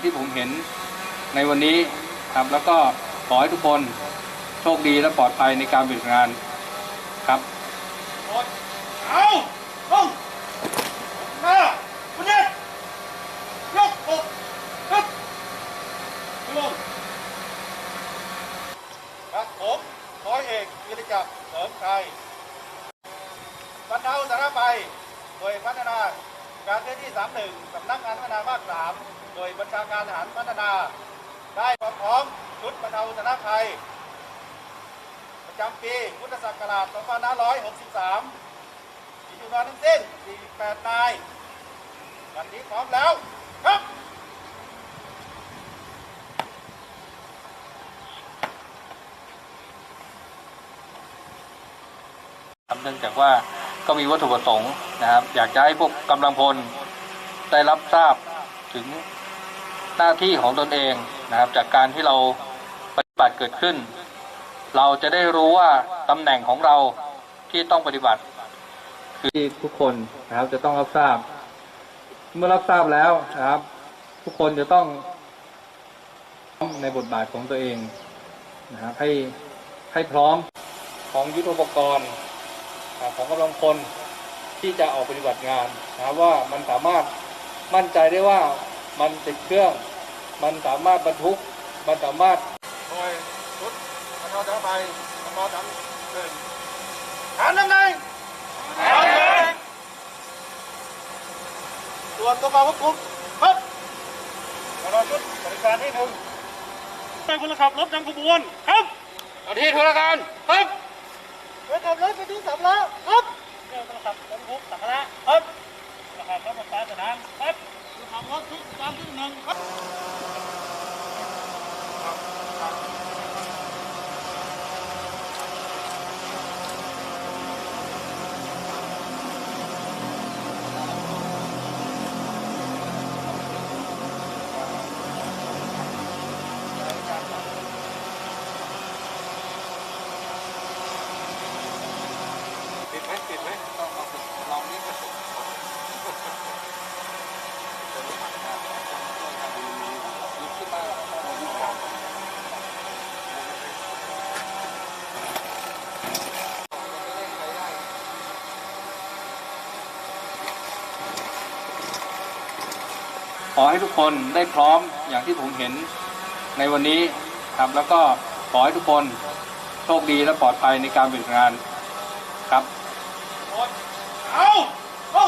างที่ผมเห็นในวันนี้ครับ แล้วก็ขอให้ทุกคนโชคดีและปลอดภัยในการปฏิบัติงานครับเอาลงหน้าคุณเนตยกอกฮึบลงครับผมร้อยเอกวิริจักรเสริมไทยบรรเทาสาธารณภัยโดยพัฒนา การเคลื่อนที่31สำนักงานพัฒนาภาค3โดยบัญชาการทหารพัฒนา ได้ความพร้อมชุดบรรเทาสาธารณภัย ประจำปีพุทธศักราช2563มีจำนวนทั้งสิ้น48นายวันนี้พร้อมแล้วครับครับเนื่องจากว่า ก็มีวัตถุประสงค์นะครับ อยากจะให้พวกกำลังพลได้รับทราบถึงหน้าที่ของตนเองนะครับ จากการที่เราปฏิบัติเกิดขึ้น เราจะได้รู้ว่าตำแหน่งของเราที่ต้องปฏิบัติ คือที่ทุกคนนะครับจะต้องรับทราบ เมื่อรับทราบแล้วนะครับ ทุกคนจะต้องในบทบาทของตัวเองนะครับให้ให้พร้อมของยุทโธปกรณ์ ของกำลังพลที่จะออกปฏิบัติงานนะครับว่ามันสามารถมั่นใจได้ว่ามันติดเครื่อง มันสามารถบรรทุก มันสามารถโดยชุดบรรเทาสาธารณภัยบรรเทาสาธารณหนึ่งฐานตำแหน่งส่วนตัวมาควบคุมครับบรรเทาชุดบริการที่หนึ่งเป็นพลขับรถนำขบวนครับเอาที่ธุรการครับ ไปขับรถไปทุกสามล้อครับเรื่องพลขับรถทุกสัมภาระครับพลขับรถบนฟ้าสนามครับพลขับรถทุกสามที่หนึ่งครับ ปิดไหมปิดไหมต้องลองนี้ก็ ขอให้ทุกคนได้พร้อมอย่างที่ผมเห็นในวันนี้ครับ แล้วก็ขอให้ทุกคนโชคดีและปลอดภัยในการปฏิบัติงานครับเอาเอา